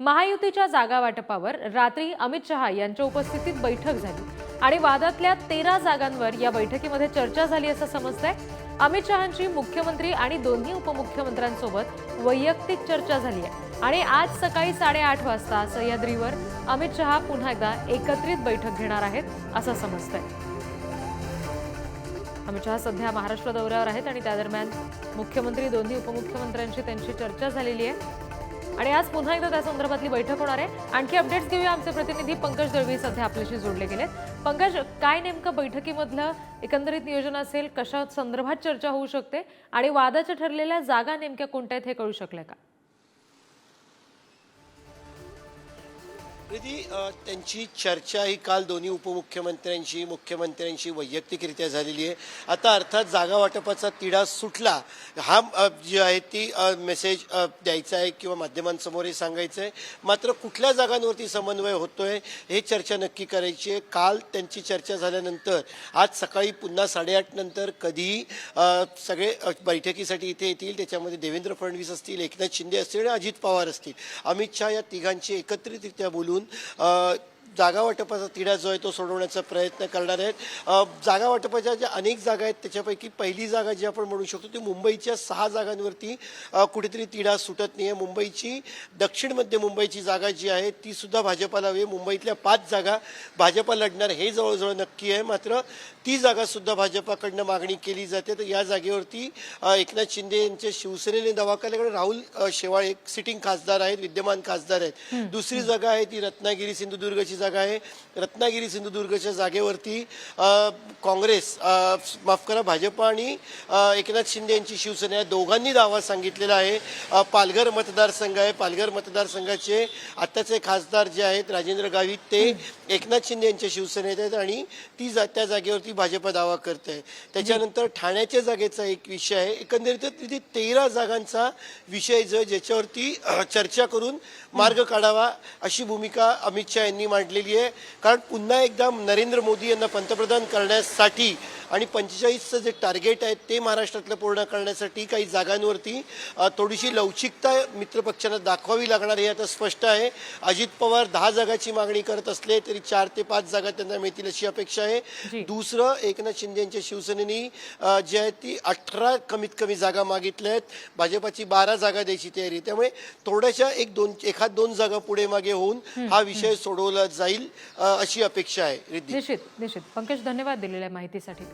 महायुतीच्या जागा वाटपावर रात्री अमित शहा यांच्या उपस्थितीत बैठक झाली. आणि वादातल्या तेरा जागांवर या बैठकीमध्ये चर्चा झाली असं समजतंय. अमित शहांची मुख्यमंत्री आणि दोन्ही उपमुख्यमंत्र्यांसोबत वैयक्तिक चर्चा झाली आहे. आणि आज सकाळी साडेआठ वाजता सह्याद्रीवर अमित शहा पुन्हा एकदा एकत्रित बैठक घेणार आहेत असं समजतंय. अमित शहा सध्या महाराष्ट्र दौऱ्यावर आहेत आणि त्या दरम्यान मुख्यमंत्री दोन्ही उपमुख्यमंत्र्यांशी त्यांची चर्चा झालेली आहे. आणि आज पुन्हा एकदा त्या संदर्भातली बैठक होणार आहे. आणखी अपडेट्स घेऊया आमचे प्रतिनिधी पंकज दळवी सध्या आपल्याशी जोडले गेलेत. पंकज काय नेमकं बैठकीमधलं एकंदरीत नियोजन असेल? कशा संदर्भात चर्चा होऊ शकते? आणि वादाच्या ठरलेल्या जागा नेमक्या कोणत्या आहेत हे कळू शकल्या का? प्रीती त्यांची चर्चा ही काल दोन्ही उपमुख्यमंत्र्यांशी मुख्यमंत्र्यांशी वैयक्तिकरित्या झालेली आहे. आता अर्थात जागा वाटपाचा तिढा सुटला हा जी आहे ती मेसेज द्यायचा आहे किंवा माध्यमांसमोरही सांगायचं आहे. मात्र कुठल्या जागांवरती समन्वय होतोय हे चर्चा नक्की करायची आहे. काल त्यांची चर्चा झाल्यानंतर आज सकाळी पुन्हा साडेआठ नंतर कधीही सगळे बैठकीसाठी इथे येतील त्याच्यामध्ये देवेंद्र फडणवीस असतील एकनाथ शिंदे असतील आणि अजित पवार असतील. अमित शहा या तिघांची एकत्रितरित्या बोलून Uh, जागा वाटपाचा तिढा जो आहे तो सोडवण्याचा प्रयत्न करणार आहेत. जागा वाटपाच्या ज्या अनेक जागा आहेत त्याच्यापैकी पहिली जागा जी आपण म्हणू शकतो ती मुंबईच्या सहा जागांवरती कुठेतरी तिढा सुटत नाही आहे मुंबईची दक्षिण मध्य मुंबईची जागा जी आहे ती सुद्धा भाजपाला हवी. मुंबईतल्या पाच जागा भाजपा लढणार हे जवळजवळ नक्की आहे. मात्र ती जागा सुद्धा भाजपाकडनं मागणी केली जाते. तर या जागेवरती एकनाथ शिंदे यांच्या शिवसेनेने दावा केल्याकडे राहुल शेवाळे सिटिंग खासदार आहेत विद्यमान खासदार आहेत. दुसरी जागा आहे ती रत्नागिरी सिंधुदुर्गची जागा आहे. रत्नागिरी सिंधुदुर्गच्या जागेवरती काँग्रेस माफ करा भाजप आणि एकनाथ शिंदे यांची शिवसेना या दोघांनी दावा सांगितलेला आहे. पालघर मतदारसंघ आहे. पालघर मतदारसंघाचे आत्ताचे खासदार जे आहेत राजेंद्र गावित ते एकनाथ शिंदे यांच्या शिवसेनेत आहेत आणि ती जा त्या जागेवरती भाजप दावा करत आहे. त्याच्यानंतर ठाण्याच्या जागेचा एक विषय आहे. एकंदरीत तिथे तेरा जागांचा विषय जो ज्याच्यावरती चर्चा करून मार्ग काढावा अशी भूमिका अमित शहा यांनी मांडली. मांडलेली आहे. कारण पुन्हा एकदा नरेंद्र मोदी यांना पंतप्रधान करण्यासाठी आणि पंचेचाळीसचं जे टार्गेट आहे ते महाराष्ट्रातलं पूर्ण करण्यासाठी काही जागांवरती थोडीशी लवचिकता मित्रपक्षांना दाखवावी लागणार हे आता स्पष्ट आहे. अजित पवार दहा जागाची मागणी करत असले तरी चार ते पाच जागा त्यांना मिळतील अशी अपेक्षा. आहे. दुसरं एकनाथ शिंदे यांच्या शिवसेनेनी जी आहे ती अठरा कमीत कमी जागा मागितल्या आहेत. भाजपाची बारा जागा द्यायची तयारी. त्यामुळे थोड्याशा एक दोन एखाद दोन जागा पुढे मागे होऊन हा विषय सोडवला जाईल अशी अपेक्षा आहे रिद्धी. निश्चित निश्चित. पंकज धन्यवाद दिलेल्या माहितीसाठी.